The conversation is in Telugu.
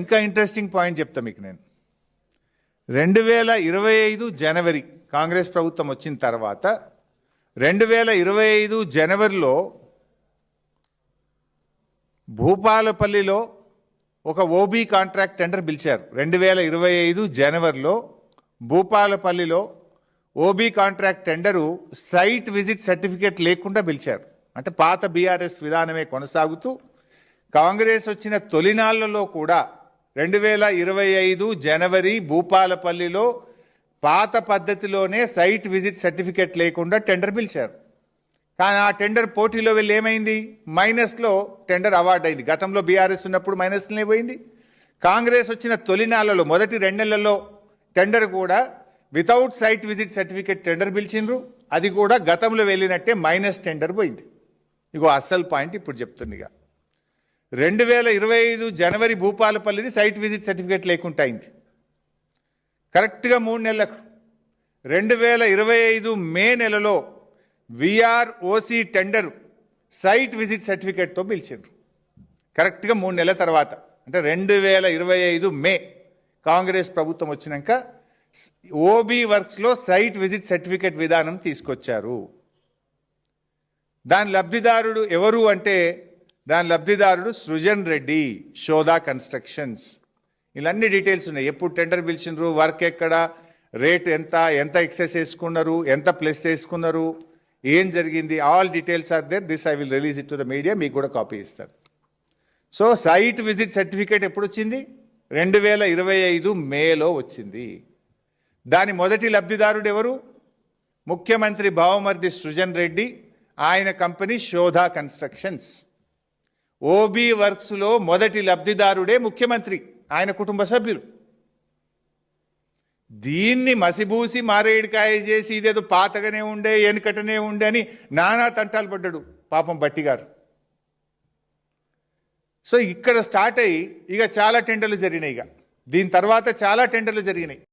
ఇంకా ఇంట్రెస్టింగ్ పాయింట్ చెప్తా మీకు నేను. రెండు వేల ఇరవై ఐదు జనవరి కాంగ్రెస్ ప్రభుత్వం వచ్చిన తర్వాత రెండు వేల ఇరవై ఐదు జనవరిలో భూపాలపల్లిలో ఒక ఓబీ కాంట్రాక్ట్ టెండర్ పిలిచారు. రెండు వేల ఇరవై ఐదు జనవరిలో భూపాలపల్లిలో OB contract tender site visit certificate లేకుండా పిలిచారు. అంటే పాత బీఆర్ఎస్ విధానమే కొనసాగుతూ కాంగ్రెస్ వచ్చిన తొలినాళ్ళలో కూడా రెండు వేల ఇరవై ఐదు జనవరి భూపాలపల్లిలో పాత పద్ధతిలోనే సైట్ విజిట్ సర్టిఫికేట్ లేకుండా టెండర్ పిలిచారు. కానీ ఆ టెండర్ పోటీలో వెళ్ళి ఏమైంది? మైనస్లో టెండర్ అవార్డు అయింది. గతంలో బీఆర్ఎస్ ఉన్నప్పుడు మైనస్లోనే పోయింది. కాంగ్రెస్ వచ్చిన తొలినాళ్ళలో మొదటి రెండు నెలల్లో టెండర్ కూడా without site visit certificate tender పిలిచిండ్రు. అది కూడా గతంలో వెళ్ళినట్టే మైనస్ టెండర్ పోయింది. ఇగో అసలు పాయింట్ ఇప్పుడు చెప్తుందిగా రెండు వేల ఇరవై ఐదు జనవరి భూపాలపల్లిది సైట్ విజిట్ సర్టిఫికేట్ లేకుండా అయింది. కరెక్ట్గా మూడు నెలలకు. రెండు వేల ఇరవై ఐదు మే నెలలో విఆర్ఓసి టెండర్ సైట్ విజిట్ సర్టిఫికేట్తో పిలిచిండ్రు. కరెక్ట్గా మూడు నెలల తర్వాత అంటే రెండు వేల ఇరవై ఐదు మే కాంగ్రెస్ ప్రభుత్వం వచ్చినాక ఓబీ వర్క్స్లో సైట్ విజిట్ సర్టిఫికేట్ విధానం తీసుకొచ్చారు. దాని లబ్ధిదారుడు ఎవరు అంటే దాని లబ్ధిదారుడు సృజన్ రెడ్డి షోదా కన్స్ట్రక్షన్స్. ఇలాన్ని డీటెయిల్స్ ఉన్నాయి. ఎప్పుడు టెండర్ పిలిచినారు వర్క్ ఎక్కడ రేట్ ఎంత ఎంత ఎక్సెస్ వేసుకున్నారు ఎంత ప్లస్ వేసుకున్నారు ఏం జరిగింది all details are there. This I will release it to the media మీకు కూడా కాపీ ఇస్తారు సో సైట్ విజిట్ సర్టిఫికేట్ ఎప్పుడు వచ్చింది రెండు వేల ఇరవై ఐదు మేలో వచ్చింది. దాని మొదటి లబ్ధిదారుడు ఎవరు? ముఖ్యమంత్రి భావమర్ది సృజన్ రెడ్డి ఆయన కంపెనీ శోధా కన్స్ట్రక్షన్స్. ఓబీ వర్క్స్లో మొదటి లబ్ధిదారుడే ముఖ్యమంత్రి ఆయన కుటుంబ సభ్యులు. దీన్ని మసిబూసి మారేడికాయ చేసి ఇదేదో పాతగానే ఉండే వెనుకటనే ఉండే అని నానా తంటాలు పడ్డాడు పాపం బట్టి గారు సో ఇక్కడ స్టార్ట్ అయ్యి ఇక చాలా టెండర్లు జరిగినాయి ఇక. దీని తర్వాత చాలా టెండర్లు జరిగినాయి.